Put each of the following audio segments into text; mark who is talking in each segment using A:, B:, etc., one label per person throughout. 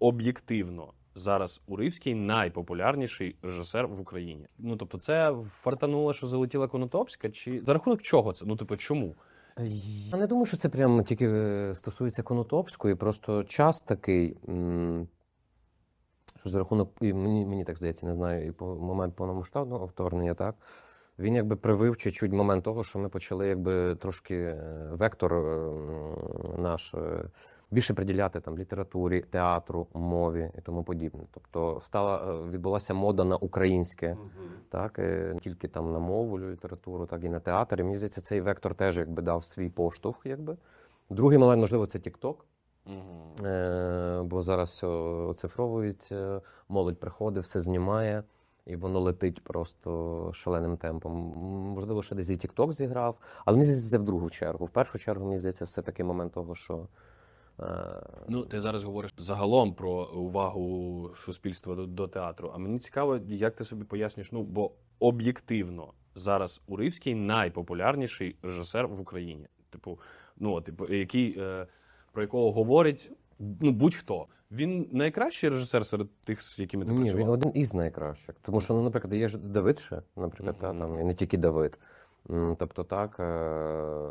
A: об'єктивно зараз Уривський найпопулярніший режисер в Україні. Ну тобто, це фартануло, що залетіла Конотопська, чи за рахунок чого це? Ну, типу, чому?
B: Я не думаю, що це прямо тільки е, стосується Конотопської, просто час такий, що за рахунок, і мені, мені так здається, не знаю, і по момент повномасштабного вторгнення, так. Він якби привив чуть-чуть момент того, що ми почали якби трошки е, вектор е, наш е, більше приділяти там літературі, театру, мові і тому подібне. Тобто стала відбулася мода на українське, так е, не тільки там на мову, літературу, так і на театр. І мені здається, цей вектор теж якби дав свій поштовх. Якби другий момент, можливо, це TikTok. Е, бо зараз все оцифровується, молодь приходить, все знімає, і воно летить просто шаленим темпом. Можливо, ще десь і TikTok зіграв, але мені здається, це в другу чергу. В першу чергу, мені здається, все таки момент того, що. е,
A: Ну, ти зараз говориш загалом про увагу суспільства до, до театру. А мені цікаво, як ти собі пояснюєш, ну, бо об'єктивно зараз Уривський найпопулярніший режисер в Україні. Типу, ну, типу, який, е, про якого говорить ну, будь-хто. Він найкращий режисер серед тих, з якими ти
B: Ні, він
A: працював?
B: один із найкращих. Тому що, ну, наприклад, є ж Давид ще, наприклад, та, там, і не тільки Давид. М, Тобто, так. е,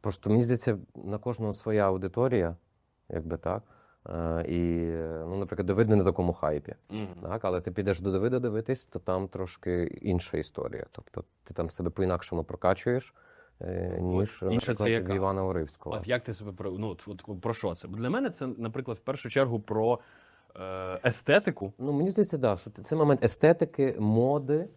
B: Просто мені здається, на кожного своя аудиторія, якби так. Е, І, е, ну, наприклад, Давид не на такому хайпі.
A: Мгм.
B: Так, але ти підеш до Давида дивитись, то там трошки інша історія. Тобто ти там себе по-інакшому прокачуєш, е, ніж,
A: інша це
B: як
A: яка?
B: в Івана Оривського.
A: От як ти себе про ну от, от про що це? Бо для мене це, наприклад, в першу чергу про е, естетику.
B: Ну, мені здається, да, що це момент естетики, моди,